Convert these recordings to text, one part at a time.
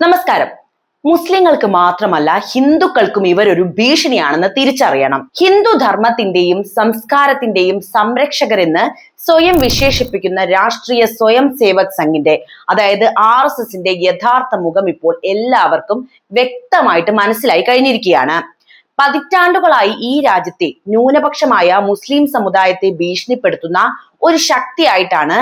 നമസ്കാരം. മുസ്ലിങ്ങൾക്ക് മാത്രമല്ല ഹിന്ദുക്കൾക്കും ഇവരൊരു ഭീഷണിയാണെന്ന് തിരിച്ചറിയണം. ഹിന്ദു ധർമ്മത്തിന്റെയും സംസ്കാരത്തിന്റെയും സംരക്ഷകരെന്ന് സ്വയം വിശേഷിപ്പിക്കുന്ന രാഷ്ട്രീയ സ്വയം സേവക് സംഘിന്റെ അതായത് ആർ എസ് എസിന്റെ യഥാർത്ഥ മുഖം ഇപ്പോൾ എല്ലാവർക്കും വ്യക്തമായിട്ട് മനസ്സിലായി കഴിഞ്ഞിരിക്കുകയാണ്. പതിറ്റാണ്ടുകളായി ഈ രാജ്യത്തെ ന്യൂനപക്ഷമായ മുസ്ലിം സമുദായത്തെ ഭീഷണിപ്പെടുത്തുന്ന ഒരു ശക്തിയായിട്ടാണ്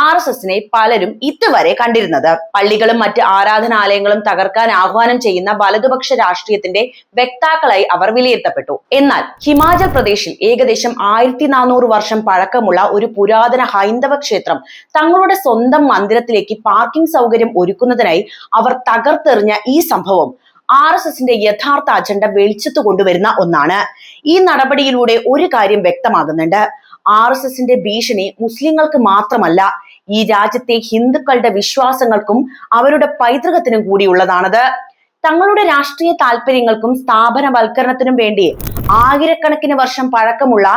ആർ എസ് എസിനെ പലരും ഇതുവരെ കണ്ടിരുന്നത്. പള്ളികളും മറ്റ് ആരാധനാലയങ്ങളും തകർക്കാൻ ആഹ്വാനം ചെയ്യുന്ന വലതുപക്ഷ രാഷ്ട്രീയത്തിന്റെ വ്യക്താക്കളായി അവർ വിലയിരുത്തപ്പെട്ടു. എന്നാൽ ഹിമാചൽ പ്രദേശിൽ ഏകദേശം ആയിരത്തി നാനൂറ് വർഷം പഴക്കമുള്ള ഒരു പുരാതന ഹൈന്ദവ ക്ഷേത്രം തങ്ങളുടെ സ്വന്തം മന്ദിരത്തിലേക്ക് പാർക്കിംഗ് സൗകര്യം ഒരുക്കുന്നതിനായി അവർ തകർത്തെറിഞ്ഞ ഈ സംഭവം ആർ എസ് എസിന്റെ യഥാർത്ഥ അജണ്ട വെളിച്ചത്ത് കൊണ്ടുവരുന്ന ഒന്നാണ്. ഈ നടപടിയിലൂടെ ഒരു കാര്യം വ്യക്തമാകുന്നുണ്ട്. ആർ എസ് എസിന്റെ ഭീഷണി മുസ്ലിങ്ങൾക്ക് മാത്രമല്ല ഈ രാജ്യത്തെ ഹിന്ദുക്കളുടെ വിശ്വാസങ്ങൾക്കും അവരുടെ പൈതൃകത്തിനും കൂടിയുള്ളതാണത്. തങ്ങളുടെ രാഷ്ട്രീയ താല്പര്യങ്ങൾക്കും സ്ഥാപനവൽക്കരണത്തിനും വേണ്ടി ആയിരക്കണക്കിന് വർഷം പഴക്കമുള്ള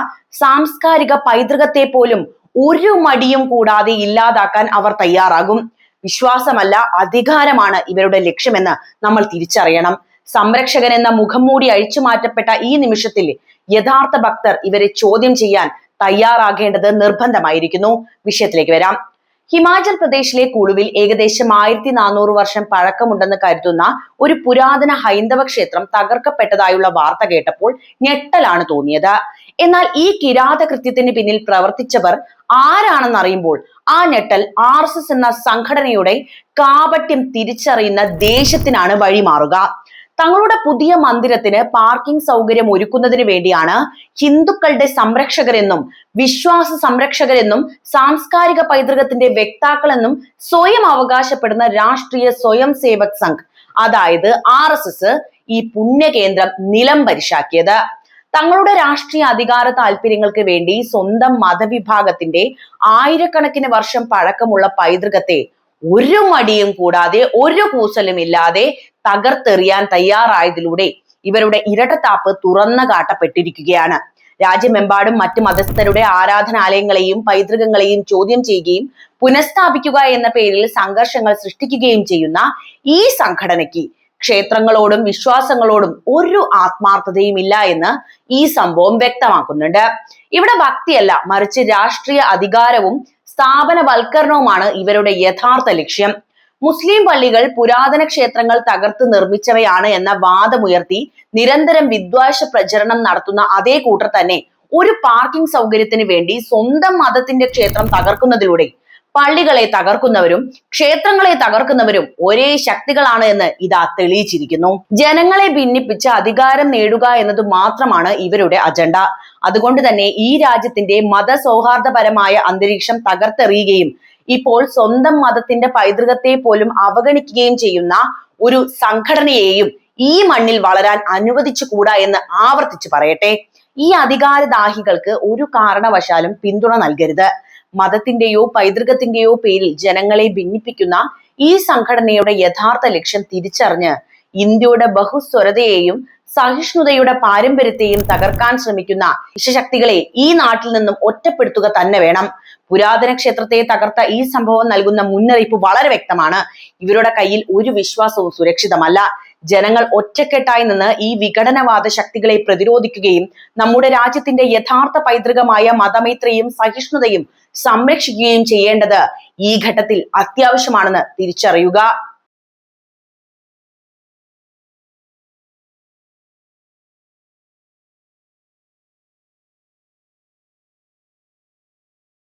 സാംസ്കാരിക പൈതൃകത്തെ പോലും ഒരു മടിയും കൂടാതെ ഇല്ലാതാക്കാൻ അവർ തയ്യാറാകും. വിശ്വാസമല്ല അധികാരമാണ് ഇവരുടെ ലക്ഷ്യമെന്ന് നമ്മൾ തിരിച്ചറിയണം. സംരക്ഷകൻ എന്ന മുഖം മൂടി അഴിച്ചു മാറ്റപ്പെട്ട ഈ നിമിഷത്തിൽ യഥാർത്ഥ ഭക്തർ ഇവരെ ചോദ്യം ചെയ്യാൻ തയ്യാറാകേണ്ടത് നിർബന്ധമായിരിക്കുന്നു. വിഷയത്തിലേക്ക് വരാം. ഹിമാചൽ പ്രദേശിലെ കുളുവിൽ ഏകദേശം ആയിരത്തി നാനൂറ് വർഷം പഴക്കമുണ്ടെന്ന് കരുതുന്ന ഒരു പുരാതന ഹൈന്ദവ ക്ഷേത്രം തകർക്കപ്പെട്ടതായുള്ള വാർത്ത കേട്ടപ്പോൾ ഞെട്ടലാണ് തോന്നിയത്. എന്നാൽ ഈ കിരാത കൃത്യത്തിന് പിന്നിൽ പ്രവർത്തിച്ചവർ ആരാണെന്നറിയുമ്പോൾ ആ ഞെട്ടൽ ആർ എസ് എസ് എന്ന സംഘടനയുടെ കാപട്യം തിരിച്ചറിയുന്ന ദേശത്തിനാണ് വഴിമാറുക. തങ്ങളുടെ പുതിയ മന്ദിരത്തിന് പാർക്കിംഗ് സൗകര്യം ഒരുക്കുന്നതിന് വേണ്ടിയാണ് ഹിന്ദുക്കളുടെ സംരക്ഷകരെന്നും വിശ്വാസ സംരക്ഷകരെന്നും സാംസ്കാരിക പൈതൃകത്തിന്റെ വ്യക്താക്കളെന്നും സ്വയം അവകാശപ്പെടുന്ന രാഷ്ട്രീയ സ്വയം സേവക് സംഘ് അതായത് ആർ ഈ പുണ്യകേന്ദ്രം നിലം പരിശാക്കിയത്. തങ്ങളുടെ രാഷ്ട്രീയ അധികാര താല്പര്യങ്ങൾക്ക് വേണ്ടി സ്വന്തം മതവിഭാഗത്തിന്റെ ആയിരക്കണക്കിന് വർഷം പഴക്കമുള്ള പൈതൃകത്തെ ഒരു മടിയും കൂടാതെ ഒരു കൂസലും ഇല്ലാതെ തകർത്തെറിയാൻ തയ്യാറായതിലൂടെ ഇവരുടെ ഇരട്ടത്താപ്പ് തുറന്നു കാട്ടപ്പെട്ടിരിക്കുകയാണ്. രാജ്യമെമ്പാടും മറ്റ് മതസ്ഥരുടെ ആരാധനാലയങ്ങളെയും പൈതൃകങ്ങളെയും ചോദ്യം ചെയ്യുകയും പുനഃസ്ഥാപിക്കുക എന്ന പേരിൽ സംഘർഷങ്ങൾ സൃഷ്ടിക്കുകയും ചെയ്യുന്ന ഈ സംഘടനയ്ക്ക് ക്ഷേത്രങ്ങളോടും വിശ്വാസങ്ങളോടും ഒരു ആത്മാർത്ഥതയും ഇല്ല എന്ന് ഈ സംഭവം വ്യക്തമാക്കുന്നുണ്ട്. ഇവിടെ ഭക്തിയല്ല മറിച്ച് രാഷ്ട്രീയ അധികാരവും സ്ഥാപനവൽക്കരണവുമാണ് ഇവരുടെ യഥാർത്ഥ ലക്ഷ്യം. മുസ്ലിം പള്ളികൾ പുരാതന ക്ഷേത്രങ്ങൾ തകർത്ത് നിർമ്മിച്ചവയാണ് എന്ന വാദമുയർത്തി നിരന്തരം വിദ്വേഷ പ്രചരണം നടത്തുന്ന അതേ കൂട്ടർ തന്നെ ഒരു പാർക്കിംഗ് സൗകര്യത്തിന് വേണ്ടി സ്വന്തം മതത്തിന്റെ ക്ഷേത്രം തകർക്കുന്നതിലൂടെ പള്ളികളെ തകർക്കുന്നവരും ക്ഷേത്രങ്ങളെ തകർക്കുന്നവരും ഒരേ ശക്തികളാണ് എന്ന് ഇതാ തെളിയിച്ചിരിക്കുന്നു. ജനങ്ങളെ ഭിന്നിപ്പിച്ച് അധികാരം നേടുക എന്നത് മാത്രമാണ് ഇവരുടെ അജണ്ട. അതുകൊണ്ട് തന്നെ ഈ രാജ്യത്തിന്റെ മതസൗഹാർദ്ദപരമായ അന്തരീക്ഷം തകർത്തെറിയുകയും ഇപ്പോൾ സ്വന്തം മതത്തിന്റെ പൈതൃകത്തെ പോലും അവഗണിക്കുകയും ചെയ്യുന്ന ഒരു സംഘടനയെയും ഈ മണ്ണിൽ വളരാൻ അനുവദിച്ചു കൂടാ എന്ന് ആവർത്തിച്ചു പറയട്ടെ. ഈ അധികാരദാഹികൾക്ക് ഒരു കാരണവശാലും പിന്തുണ നൽകരുത്. മതത്തിന്റെയോ പൈതൃകത്തിന്റെയോ പേരിൽ ജനങ്ങളെ ഭിന്നിപ്പിക്കുന്ന ഈ സംഘടനയുടെ യഥാർത്ഥ ലക്ഷ്യം തിരിച്ചറിഞ്ഞ് ഇന്ത്യയുടെ ബഹുസ്വരതയെയും സഹിഷ്ണുതയുടെ പാരമ്പര്യത്തെയും തകർക്കാൻ ശ്രമിക്കുന്ന വിഷശക്തികളെ ഈ നാട്ടിൽ നിന്നും ഒറ്റപ്പെടുത്തുക തന്നെ വേണം. പുരാതന ക്ഷേത്രത്തെ തകർത്ത ഈ സംഭവം നൽകുന്ന മുന്നറിയിപ്പ് വളരെ വ്യക്തമാണ്. ഇവരുടെ കയ്യിൽ ഒരു വിശ്വാസവും സുരക്ഷിതമല്ല. ജനങ്ങൾ ഒറ്റക്കെട്ടായി നിന്ന് ഈ വിഘടനവാദ ശക്തികളെ പ്രതിരോധിക്കുകയും നമ്മുടെ രാജ്യത്തിന്റെ യഥാർത്ഥ പൈതൃകമായ മതമൈത്രിയും സഹിഷ്ണുതയും സംരക്ഷിക്കുകയും ചെയ്യേണ്ടത് ഈ ഘട്ടത്തിൽ അത്യാവശ്യമാണെന്ന് തിരിച്ചറിയുക.